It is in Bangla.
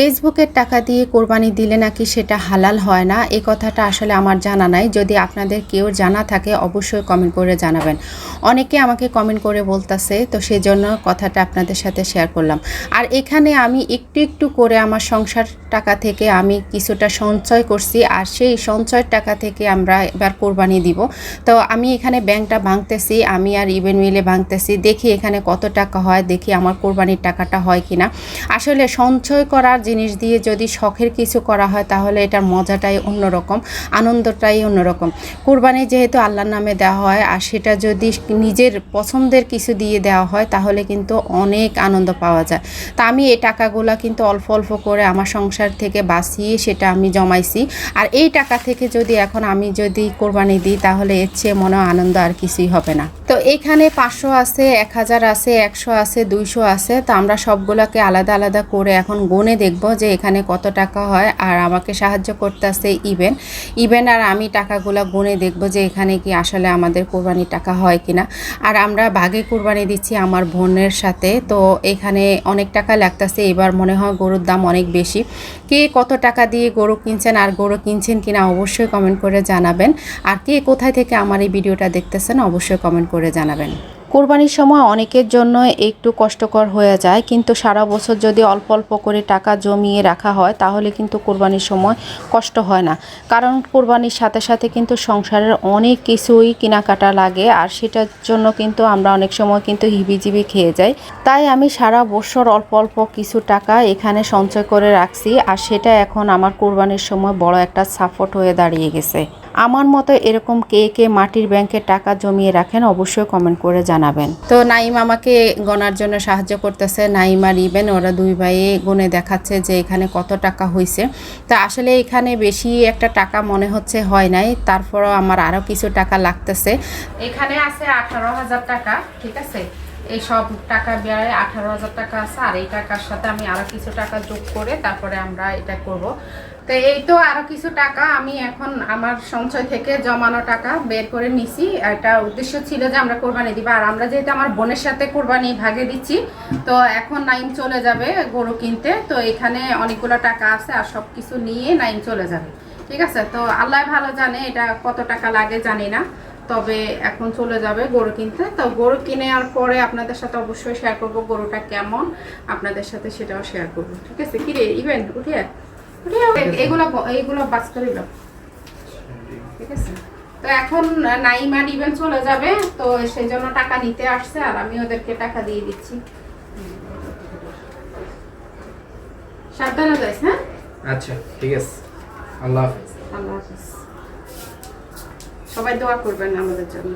ফেসবুকের টাকা দিয়ে কোরবানি দিলে নাকি সেটা হালাল হয় না? এই কথাটা আসলে আমার জানা নাই। যদি আপনাদের কেউ জানা থাকে, অবশ্যই কমেন্ট করে জানাবেন। অনেকে আমাকে কমেন্ট করে বলতাছে, তো সেজন্য কথাটা আপনাদের সাথে শেয়ার করলাম। আর এখানে আমি একটু একটু করে আমার সংসার টাকা থেকে আমি কিছুটা সঞ্চয় করছি, আর সেই সঞ্চয়ের টাকা থেকে আমরা এবার কোরবানি দিব। তো আমি এখানে ব্যাংকটা ভাঙতেছি, আমি আর ইভেন মিলে ভাঙতেছি। দেখি এখানে কত টাকা হয়, দেখি আমার কোরবানির টাকাটা হয় কিনা। আসলে সঞ্চয় করার জিনিস দিয়ে যদি শখের কিছু করা হয়, তাহলে এটার মজাটাই অন্যরকম, আনন্দটাই অন্যরকম। কোরবানি যেহেতু আল্লাহর নামে দেওয়া হয়, আর সেটা যদি নিজের পছন্দের কিছু দিয়ে দেওয়া হয়, তাহলে কিন্তু অনেক আনন্দ পাওয়া যায়। তা আমি এই টাকাগুলো কিন্তু অল্প অল্প করে আমার সংসার থেকে বাঁচিয়ে সেটা আমি জমাইছি। আর এই টাকা থেকে যদি এখন আমি যদি কোরবানি দিই, তাহলে এর চেয়ে মনে আনন্দ আর কিছুই হবে না। তো এখানে পাঁচশো আছে, এক হাজার আছে, একশো আছে, দুইশো আছে। তো আমরা সবগুলোকে আলাদা আলাদা করে এখন গুনে দেখব যে এখানে কত টাকা হয় আর আমাকে সাহায্য করতেছে ইভেন। ইভেন আর আমি টাকাগুলো গুনে দেখব যে এখানে কি আসলে আমাদের কোরবানির টাকা হয় কিনা। আর আমরা ভাগে কোরবানি দিচ্ছি আমার বোনের সাথে, তো এখানে অনেক টাকা লাগতেছে। এবার মনে হয় গরুর দাম অনেক বেশি। কে কত টাকা দিয়ে গরু কিনছেন আর গরু কিনছেন কিনা অবশ্যই কমেন্ট করে জানাবেন। আর কে কোথায় থেকে আমার এই ভিডিওটা দেখতেছেন অবশ্যই কমেন্ট করে জানাবেন। কোরবানির সময় অনেকের জন্য একটু কষ্টকর হয়ে যায়, কিন্তু সারা বছর যদি অল্প অল্প করে টাকা জমিয়ে রাখা হয়, তাহলে কিন্তু কোরবানির সময় কষ্ট হয় না। কারণ কোরবানির সাথে সাথে কিন্তু সংসারের অনেক কিছুই কেনাকাটা লাগে, আর সেটার জন্য কিন্তু আমরা অনেক সময় কিন্তু হিবিজিবি খেয়ে যাই। তাই আমি সারা বছর অল্প অল্প কিছু টাকা এখানে সঞ্চয় করে রাখছি, আর সেটা এখন আমার কোরবানির সময় বড় একটা সাপোর্ট হয়ে দাঁড়িয়ে গেছে। আমার মতো এরকম কে কে মাটির ব্যাংকে টাকা জমিয়ে রাখেন অবশ্যই কমেন্ট করে জানাবেন। তো নাইম আমাকে গণার জন্য সাহায্য করতেছে। নাইম আর ইবেন, ওরা দুই ভাইয়ে গুনে দেখাচ্ছে যে এখানে কত টাকা হয়েছে তা আসলে এখানে বেশি একটা টাকা মনে হচ্ছে হয় নাই। তারপরও আমার আরও কিছু টাকা লাগতেছে। এখানে আছে আঠারো হাজার টাকা, ঠিক আছে? এই সব টাকা ব্যয় আঠারো হাজার টাকা আছে। আর এই টাকার সাথে আমি আরও কিছু টাকা যোগ করে তারপরে আমরা এটা করব। তো এই তো আরও কিছু টাকা আমি এখন আমার সঞ্চয় থেকে জমানো টাকা বের করে নিছি। এটা উদ্দেশ্য ছিল যে আমরা কোরবানি দিব। আর আমরা যেহেতু আমার বোনের সাথে কোরবানি ভাগে দিচ্ছি, তো এখন নাইম চলে যাবে গরু কিনতে। তো এখানে অনেকগুলো টাকা আছে আর সব কিছু নিয়ে নাইম চলে যাবে। ঠিক আছে? তো আল্লাহ ভালো জানে এটা কত টাকা লাগে, জানি না। তবে এখন চলে যাবে গরু কিনতে। তো গরু কিনে আর পরে আপনাদের সাথে অবশ্যই শেয়ার করব গরুটা কেমন। আপনাদের সাথে সেটাও শেয়ার করব। ঠিক আছে? কি রে ইভেন, উঠিয়ে। এগুলো এইগুলো বাস করে ঠিক আছে? তো এখন নাইম ইভেন চলে যাবে তো সেই জন্য টাকা নিতে আসছে আর আমি ওদেরকে টাকা দিয়ে দিচ্ছি। সাবধানে যাইস হ্যাঁ? আচ্ছা ঠিক আছে। আল্লাহ হাফেজ। আল্লাহ হাফিজ। সবাই দোয়া করবেন আমাদের জন্য।